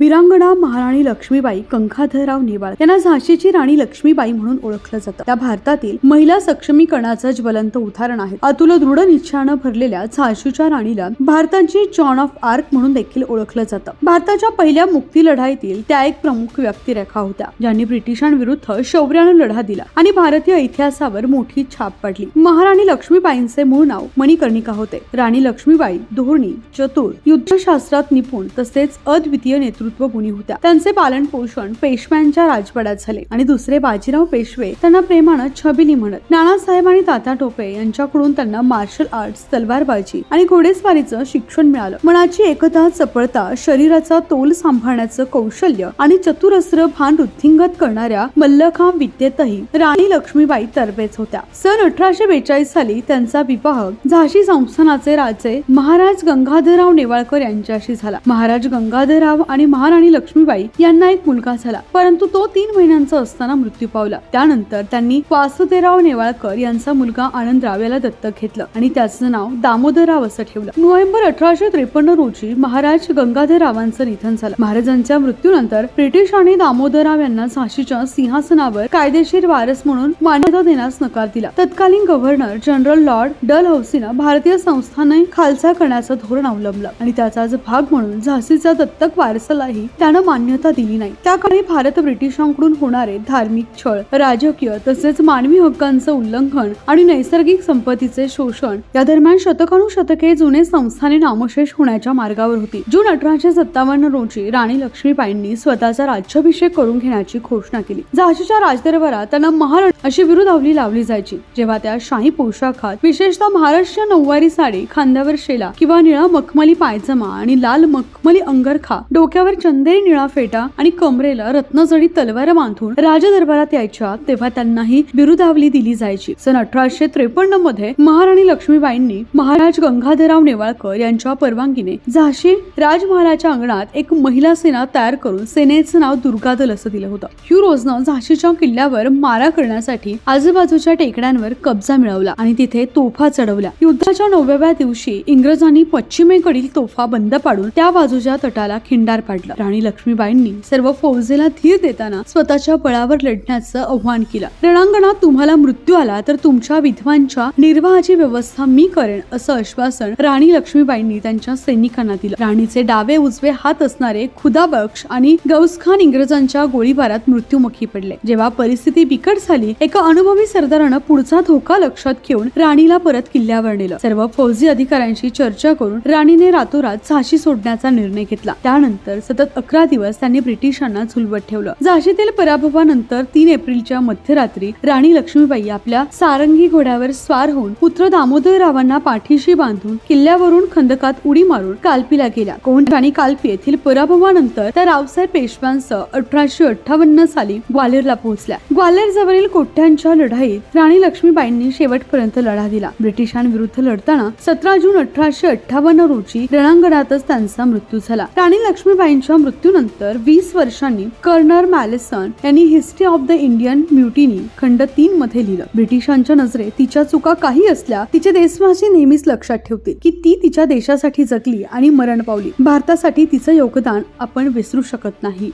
वीरांगणा महाराणी लक्ष्मीबाई कंखाधरराव नेवाळ यांना झाशीची राणी लक्ष्मीबाई म्हणून ओळखलं जातं. त्या भारतातील महिला सक्षमीकरणाचं ज्वलंत उदाहरण आहे. अतुल दृढ निश्चयानं भरलेल्या झाशीच्या राणीला भारताची जॉन ऑफ आर्क म्हणून देखील ओळखलं जातं. भारताच्या पहिल्या मुक्ती लढाईतील त्या एक प्रमुख व्यक्तिरेखा होत्या ज्यांनी ब्रिटिशांविरुद्ध शौर्यानं लढा दिला आणि भारतीय इतिहासावर मोठी छाप पडली. महाराणी लक्ष्मीबाईंचे मूळ नाव मणिकर्णिका होते. राणी लक्ष्मीबाई धोरणी चतुर युद्धशास्त्रात निपुण तसेच अद्वितीय नेतृत्व गुणी होत्या. त्यांचे पालन पोषण पेशव्यांच्या राजवाड्यात झाले आणि दुसरे बाजीराव पेशवे त्यांना प्रेमानं छबिली म्हणत नानासाहेब आणि तात्या टोपे यांच्याकडून त्यांना मार्शल आर्ट्स तलवारबाजी आणि घोडेस्वारीचं शिक्षण मिळालं. मनाची एकता चपळता शरीराचा तोल सांभाळण्याचं कौशल्य आणि चतुरस्र भान वृद्धिंगत करणाऱ्या मल्लखांब विद्येतही राणी लक्ष्मीबाई तरबेज होत्या. सन अठराशे बेचाळीस साली त्यांचा विवाह झाशी संस्थानाचे राजे महाराज गंगाधरराव नेवाळकर यांच्याशी झाला. महाराज गंगाधरराव आणि महाराणी लक्ष्मीबाई यांना एक मुलगा झाला. परंतु तो तीन महिन्यांचा असताना मृत्यू पावला. त्यानंतर त्यांनी वासुदेवराव नेवाळकर यांचा मुलगा आनंदराव याला दत्तक घेतलं आणि त्याचं नाव दामोदरराव असं ठेवलं. नोव्हेंबर अठराशे त्रेपन्न रोजी महाराज गंगाधररावांचं निधन झालं. महाराजांच्या मृत्यूनंतर ब्रिटिश आणि दामोदरराव यांना झाशीच्या सिंहासनावर कायदेशीर वारस म्हणून मान्यता देण्यास नकार दिला. तत्कालीन गव्हर्नर जनरल लॉर्ड डल हौसीनं भारतीय संस्थाने खालसा करण्याचं धोरण अवलंबलं आणि त्याचाच भाग म्हणून झाशीचा दत्तक वारसालाही त्यानं मान्यता दिली नाही. त्या काळी भारत ब्रिटिशांकडून होणारे धार्मिक छळ राजकीय तसेच मानवी हक्कांचं उल्लंघन आणि नैसर्गिक संपत्तीचे शोषण या दरम्यान शतकानुशतके जुने संस्थाने नामशेष होण्याच्या मार्गावर होती. जून अठराशे सत्तावन्न रोजी राणी लक्ष्मीबाईंनी स्वतःचा राज्याभिषेक करून घेण्याची घोषणा केली. झाशीच्या राजदरबारात त्यांना महाराणी अशी विरुधावली लावली जायची. जेव्हा त्या शाही पोशाखात विशेषतः महाराष्ट्र नऊवारी साडी खांद्यावर शेला किंवा निळा मखमली पायजमा आणि लाल मखमली अंगरखा डोक्यावर चंदेरी निळा फेटा आणि कमरेला रत्नजडी तलवार बांधून राजदरबारात यायच्या तेव्हा त्यांनाही बिरुदावली दिली जायची. सन अठराशे त्रेपन्नमध्ये महाराणी लक्ष्मीबाईंनी महाराज गंगाधरराव नेवाळकर यांच्या परवानगीने झाशी राजमहालाच्या अंगणात एक महिला सेना तयार करून सेनेचं नाव दुर्गादल असं दिलं होतं. ह्युरोजनं झाशीच्या किल्ल्यावर मारा करण्यासाठी आजूबाजूच्या टेकड्यांवर कब्जा मिळवला आणि तिथे तोफा चढवल्या युद्धाच्या नवव्या दिवशी इंग्रजांनी पश्चिमेकडील तोफा बंद पाडून त्या बाजूच्या तटाला खिंडार पाडली. राणी लक्ष्मीबाईंनी सर्व फौजेला धीर देताना स्वतःच्या बळावर लढण्याचं आव्हान केलं. रणांगणात तुम्हाला मृत्यू आला तर तुमच्या विधवांच्या निर्वाहाची व्यवस्था मी करेन असं आश्वासन राणी लक्ष्मीबाईंनी त्यांच्या सैनिकांना दिलं. राणीचे डावे उजवे हात असणारे खुदा बक्ष आणि गौसखान इंग्रजांच्या गोळीबारात मृत्युमुखी पडले. जेव्हा परिस्थिती बिकट झाली एका अनुभवी सरदारानं पुढचा धोका लक्षात घेऊन राणीला परत किल्ल्यावर नेलं. सर्व फौजी अधिकाऱ्यांशी चर्चा करून राणीने रातोरात झाशी सोडण्याचा निर्णय घेतला. त्यानंतर सतत अकरा दिवस त्यांनी ब्रिटिशांना झुलवत ठेवलं. झाशीतील पराभवानंतर तीन एप्रिलच्या मध्यरात्री राणी लक्ष्मीबाई आपल्या सारंगी घोड्यावर स्वार होऊन पुत्र दामोदररावांना पाठीशी बांधून किल्ल्यावरून खंदकात उडी मारून कालपीला गेल्या. कोंड आणि कालपी येथील पराभवानंतर त्या रावसाहेब पेशव्यांसह अठराशे अठ्ठावन्न साली ग्वाल्हेरला पोहोचल्या. ग्वाल्हेर जवळील कोठ्यांच्या लढाईत राणी लक्ष्मीबाईंनी शेवटपर्यंत लढा दिला. ब्रिटिशांविरुद्ध लढताना सतरा जून अठराशे अठ्ठावन्न रोजी रणांगणातच त्यांचा मृत्यू झाला. राणी लक्ष्मीबाईंच्या मृत्यूनंतर वीस वर्षांनी कर्नर मॅलेसन यांनी History of the Indian Mutiny खंड तीन मध्ये लिहिलं. ब्रिटिशांच्या नजरेत तिच्या चुका काही असल्या तिचे देशवासी नेहमीच लक्षात ठेवतील की ती तिच्या देशासाठी जगली आणि मरण पावली. भारतासाठी तिचं योगदान आपण विसरू शकत नाही.